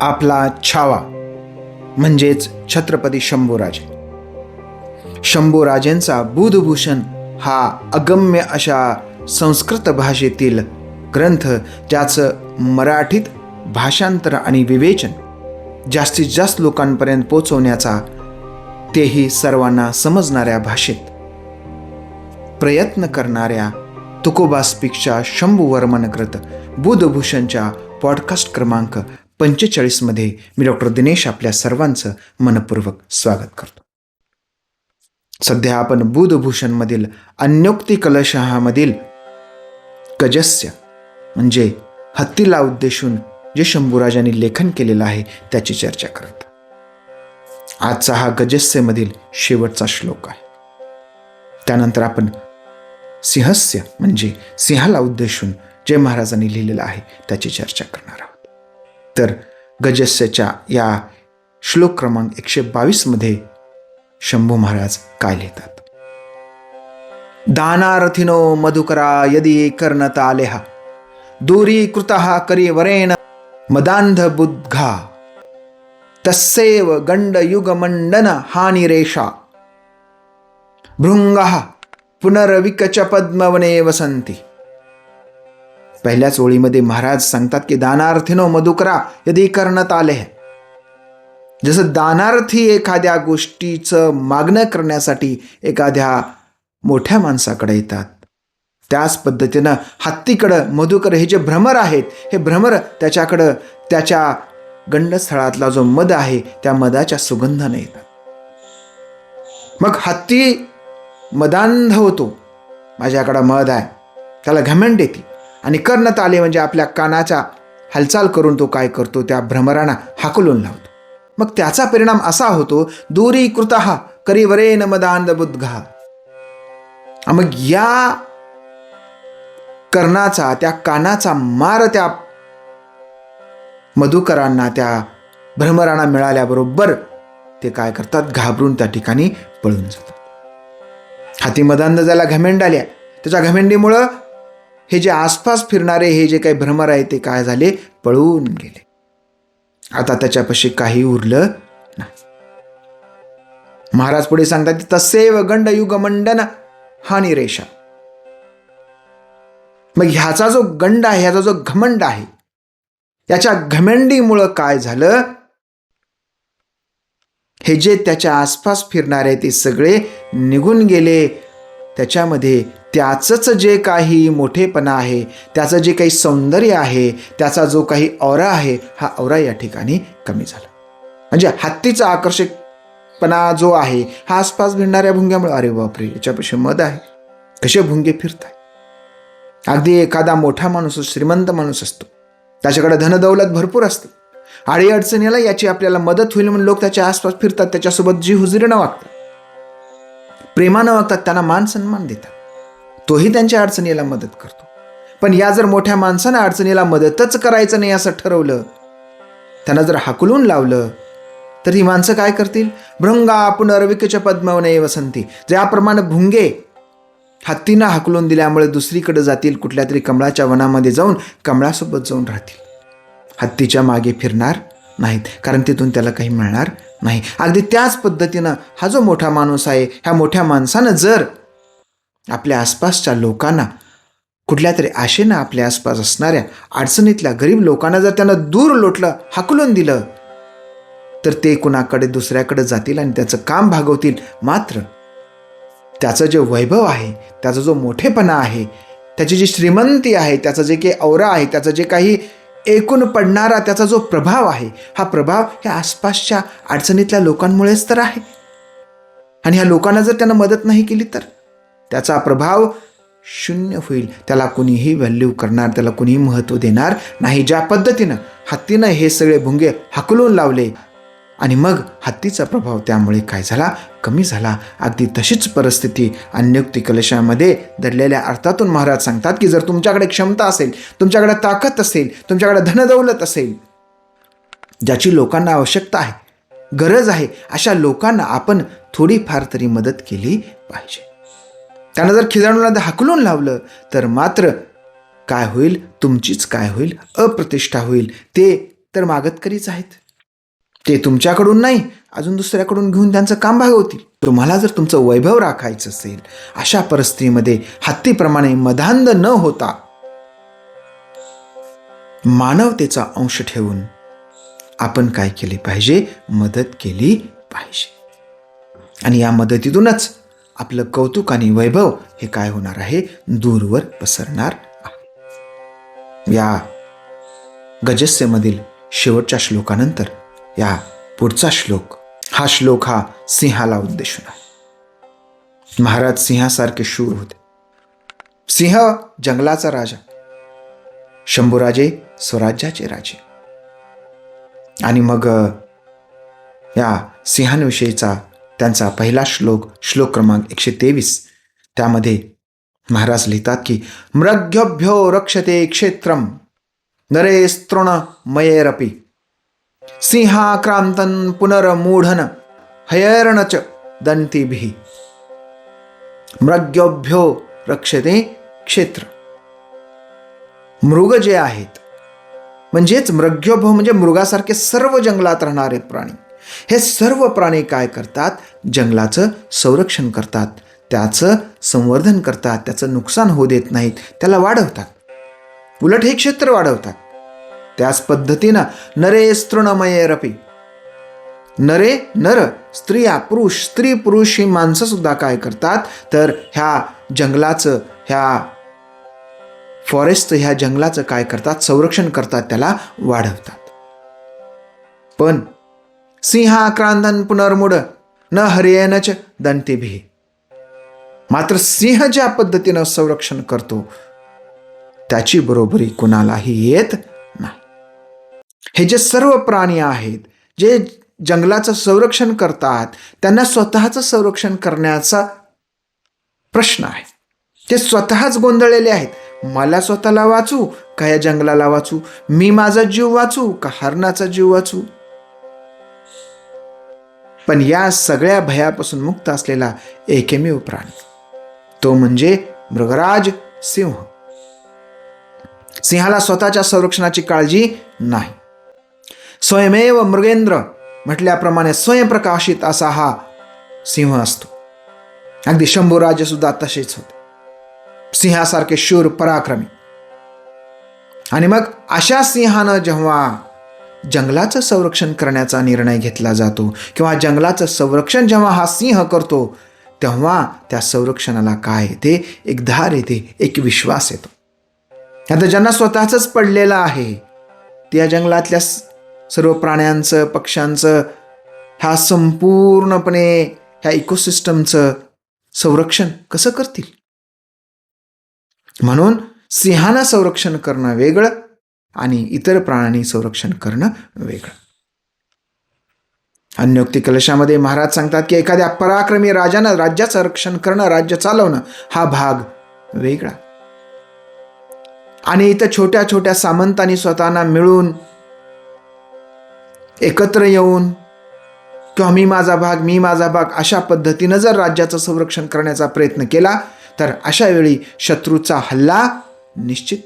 आपला छावा म्हणजेच छत्रपती शंभूराजे. शंभूराजेंचा बुधभूषण हा अगम्य अशा संस्कृत भाषेतील ग्रंथ ज्याचं मराठीत भाषांतर आणि विवेचन जास्तीत जास्त लोकांपर्यंत पोचवण्याचा तेही सर्वांना समजणाऱ्या भाषेत. प्रयत्न करणाऱ्या तुकोबा शंभूवर्मनकृत शंभू वर्मनकृत बुधभूषणच्या पॉडकास्ट क्रमांक पंचेचाळीसमध्ये मी डॉक्टर दिनेश आपल्या सर्वांचं मनपूर्वक स्वागत करतो. सध्या आपण बुधभूषणमधील अन्योक्ती कलशहामधील गजस्य म्हणजे हत्तीला उद्देशून जे शंभूराजांनी लेखन केलेलं आहे त्याची चर्चा करत आजचा हा गजस्यमधील शेवटचा श्लोक आहे. त्यानंतर आपण सिंहस्य म्हणजे सिंहाला उद्देशून जय महाराजांनी लिहिलेलं आहे त्याची चर्चा करणार आहोत. तर गजस्यच्या या श्लोक क्रमांक एकशे बावीसमध्ये शंभू महाराज काय लिहितात? दानारथिनो मधुकरा यदि कर्णत आलेहा दूरी कृतः करी वरेण मदांध बुद्घा तस्सेव गंड युगमंडन हानिरेषा। भृंग पुनर्विकच पद्मवने वसंती पहिल्याच ओळीमध्ये महाराज सांगतात की दानार्थीनो मधुकरा यदि करण्यात आले जसं दानार्थी एखाद्या गोष्टीचं मागणं करण्यासाठी एखाद्या मोठ्या माणसाकडे येतात त्याच पद्धतीनं हत्तीकडं मधुकर हे जे भ्रमर आहेत हे भ्रमर त्याच्याकडं त्याच्या गंडस्थळातला जो मध आहे त्या मधाच्या सुगंधाने येतात. मग हत्ती मदांध होतो. माझ्याकडं मध आहे. त्याला घमंड येते. आणि करण्यात आले म्हणजे आपल्या कानाच्या हालचाल करून तो काय करतो त्या भ्रमरांना हाकलून लावतो. मग त्याचा परिणाम असा होतो दूरी कृतहा करीवरेन मदांध बुद्घा मग या कर्णाचा त्या कानाचा मार त्या मधुकरांना त्या भ्रमरांना मिळाल्याबरोबर ते काय करतात घाबरून त्या ठिकाणी पळून जातात. हाती मदांध ज्याला घमेंड आल्या त्याच्या घमेंडीमुळं हे जे आसपास फिरणारे हे जे काही भ्रमर आहे ते काय झाले? पळून गेले. आता त्याच्यापाशी काही उरलं नाही. महाराज पुढे सांगतात तसेव गंड युग मंडन हा निरेषा मग ह्याचा जो गंड आहे ह्याचा जो घमंड आहे याच्या घमंडीमुळं काय झालं? हे जे त्याच्या आसपास फिरणारे ते सगळे निघून गेले. त्याच्यामध्ये त्याचंच जे काही मोठेपणा आहे त्याचं जे काही सौंदर्य आहे त्याचा जो काही औरा आहे हा औरा या ठिकाणी कमी झाला. म्हणजे हत्तीचा आकर्षकपणा जो आहे हा आसपास भिडणाऱ्या भुंग्यामुळे अरे बापरे याच्यापेक्षा मध आहे. कसे भुंगे फिरताय? अगदी एखादा मोठा माणूस श्रीमंत माणूस असतो. त्याच्याकडे धनदौलत भरपूर असते. आडी अडचणीला याची आपल्याला मदत होईल म्हणून लोक त्याच्या आसपास फिरतात त्याच्यासोबत जी हुजरीनं वागतात. प्रेमानं वागतात त्यांना मान सन्मान देतात. तोही त्यांच्या अडचणीला मदत करतो. पण या जर मोठ्या माणसानं अडचणीला मदतच करायचं नाही असं ठरवलं त्यांना जर हाकलून लावलं तर ही माणसं काय करतील? भृंगा पुनर्विकच्या पद्मवने वसंती. ज्याप्रमाणे भुंगे हत्तीनं हाकलून दिल्यामुळे दुसरीकडे जातील कुठल्या तरी कमळाच्या वनामध्ये जाऊन कमळासोबत जाऊन राहतील. हत्तीच्या मागे फिरणार नाहीत कारण तिथून त्याला काही मिळणार नाही. अगदी त्याच पद्धतीनं हा जो मोठा माणूस आहे ह्या मोठ्या माणसानं जर आपल्या आसपासच्या लोकांना कुठल्या तरी आशेनं आपल्या आसपास असणाऱ्या अडचणीतल्या गरीब लोकांना जर त्यानं दूर लोटलं हाकलून दिलं तर ते कुणाकडे दुसऱ्याकडे जातील आणि त्याचं काम भागवतील. मात्र त्याचं जे वैभव आहे त्याचा जो मोठेपणा आहे त्याची जी श्रीमंती आहे त्याचं जे काही औरा आहे त्याचं जे काही एकूण पडणारा त्याचा जो प्रभाव आहे हा प्रभाव ह्या आसपासच्या अडचणीतल्या लोकांमुळेच तर आहे. आणि ह्या लोकांना जर त्यांना मदत नाही केली तर? त्याचा प्रभाव शून्य होईल. त्याला कुणीही व्हॅल्यू करणार त्याला कुणीही महत्त्व देणार नाही. ज्या पद्धतीनं हत्तीनं हे सगळे भुंगे हाकलून लावले आणि मग हत्तीचा प्रभाव त्यामुळे काय झाला? कमी झाला. अगदी तशीच परिस्थिती अन्युक्ती कलशामध्ये दडलेल्या अर्थातून महाराज सांगतात की जर तुमच्याकडे क्षमता असेल तुमच्याकडे ताकद असेल तुमच्याकडे धनदौलत असेल ज्याची लोकांना आवश्यकता आहे गरज आहे अशा लोकांना आपण थोडीफार तरी मदत केली पाहिजे. त्यांना जर खिजाणूला हाकलून लावलं तर मात्र काय होईल? तुमचीच काय होईल? अप्रतिष्ठा होईल. ते तर मागतकरीच आहेत. ते तुमच्याकडून नाही अजून दुसऱ्याकडून घेऊन त्यांचं काम भागवतील. तुम्हाला जर तुमचं वैभव राखायचं असेल अशा परिस्थितीमध्ये हत्तीप्रमाणे मधांध न होता मानवतेचा अंश ठेवून आपण काय केले पाहिजे? मदत केली पाहिजे. आणि या मदतीतूनच आपलं कौतुक आणि वैभव हे काय होणार आहे? दूरवर पसरणार आहे. या गजस्यमधील शेवटच्या श्लोकानंतर या पुढचा श्लोक हा श्लोक हा सिंहाला उद्देशून आहे. महाराज सिंहासारखे शूर होते. सिंह जंगलाचा राजा शंभूराजे स्वराज्याचे राजे. आणि मग या सिंहांविषयीचा त्यांचा पहिला श्लोक श्लोक क्रमांक एकशे तेवीस. त्यामध्ये महाराज लिहितात की मृग्यभ्यो रक्षते क्षेत्रम नरे स्तृण मयेरपी। सिंहाक्रांतन पुनरमूढन हयर्णच दंतीभिः। मृग्योभ्यो रक्षते क्षेत्र। मृग जे आहेत म्हणजेच मृग्योभव म्हणजे मृगासारखे सर्व जंगलात राहणारे प्राणी। हे सर्व प्राणी काय करतात? जंगलाचं संरक्षण करतात. त्याचं संवर्धन करतात. त्याचं नुकसान होऊ देत नाहीत. त्याला वाढवतात. उलट हे क्षेत्र वाढवतात. त्याच पद्धतीनं नरे स्तृणमयेरपी नरे नर स्त्रिया पुरुष स्त्री पुरुष ही माणसं सुद्धा काय करतात? तर ह्या जंगलाचं ह्या फॉरेस्ट ह्या जंगलाचं काय करतात? संरक्षण करतात. त्याला वाढवतात. पण सिंहाक्रांदन पुनर्मुड न हरियनच दंतीभी। मात्र सिंह ज्या पद्धतीनं संरक्षण करतो त्याची बरोबरी कुणालाही येत नाही. हे जे सर्व प्राणी आहेत जे जंगलाचं संरक्षण करतात त्यांना स्वतःचं संरक्षण करण्याचा प्रश्न आहे. ते स्वतःच गोंधळलेले आहेत. मला स्वतःला वाचू का या जंगलाला वाचू मी माझा जीव वाचू का हरणाचा जीव वाचू पण या सगळ्या भयापासून मुक्त असलेला एकमेव प्राणी तो म्हणजे मृगराज सिंह. सिंहाला स्वतःच्या संरक्षणाची काळजी नाही. स्वयमेव मृगेंद्र म्हटल्याप्रमाणे स्वयंप्रकाशित असा हा सिंह असतो. अगदी शंभूराजे सुद्धा तसेच होते. सिंहासारखे शूर पराक्रमी. आणि मग अशा सिंहानं जेव्हा जंगलाचं संरक्षण करण्याचा निर्णय घेतला जातो किंवा जंगलाचं संरक्षण जेव्हा हा सिंह करतो तेव्हा त्या संरक्षणाला काय येते? एक धार येते एक विश्वास येतो. आता ज्यांना स्वतःच पडलेलं आहे त्या जंगलातल्या सर्व प्राण्यांचं पक्ष्यांचं ह्या संपूर्णपणे ह्या इकोसिस्टमचं संरक्षण कसं करतील? म्हणून सिंहानं संरक्षण करणं वेगळं आणि इतर प्राण्यांनी संरक्षण करणं वेगळं. अन्योक्ती कलशामध्ये महाराज सांगतात की एखाद्या पराक्रमी राजानं राज्याचं रक्षण करणं राज्य चालवणं हा भाग वेगळा. आणि इथं छोट्या छोट्या सामंतांनी स्वतःना मिळून एकत्र येऊन किंवा मी माझा भाग मी माझा भाग अशा पद्धतीनं जर राज्याचं संरक्षण करण्याचा प्रयत्न केला तर अशा वेळी शत्रूचा हल्ला निश्चित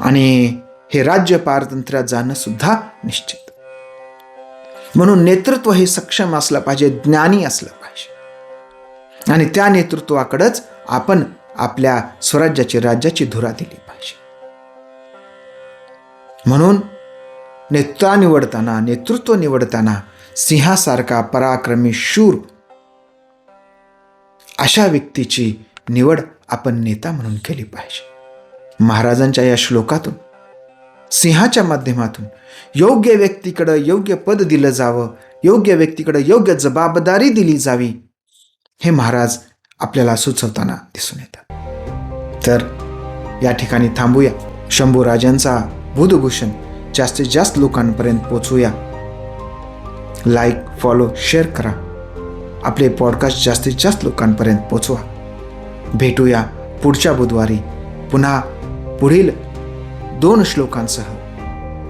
आणि हे राज्य पारतंत्र्यात जाणं सुद्धा निश्चित. म्हणून नेतृत्व हे सक्षम असलं पाहिजे ज्ञानी असलं पाहिजे. आणि त्या नेतृत्वाकडंच आपण आपल्या स्वराज्याची राज्याची धुरा दिली पाहिजे. म्हणून नेता निवडताना नेतृत्व निवडताना सिंहासारखा पराक्रमी शूर अशा व्यक्तीची निवड आपण नेता म्हणून केली पाहिजे. महाराजांच्या या श्लोकातून सिंहाच्या माध्यमातून योग्य व्यक्तीकडं योग्य पद दिलं जावं योग्य व्यक्तीकडं योग्य जबाबदारी दिली जावी हे महाराज आपल्याला सुचवताना दिसून येतात. तर या ठिकाणी थांबूया. शंभू राजांचा बुधभूषण जास्तीत जास्त लोकांपर्यंत पोचवूया लाईक फॉलो शेअर करा. आपले पॉडकास्ट जास्तीत जास्त लोकांपर्यंत पोचवा. भेटूया पुढच्या बुधवारी. पुन्हा पुढील दोन श्लोकांसह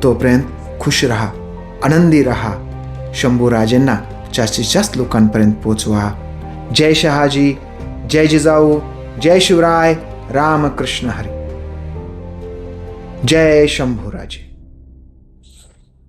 तोपर्यंत खुश रहा आनंदी रहा. शंभूराजेंना जास्तीत जास्त लोकांपर्यंत पोचवा जय शहाजी जय जिजाऊ जय शिवराय रामकृष्ण हरी. जय शंभूराजे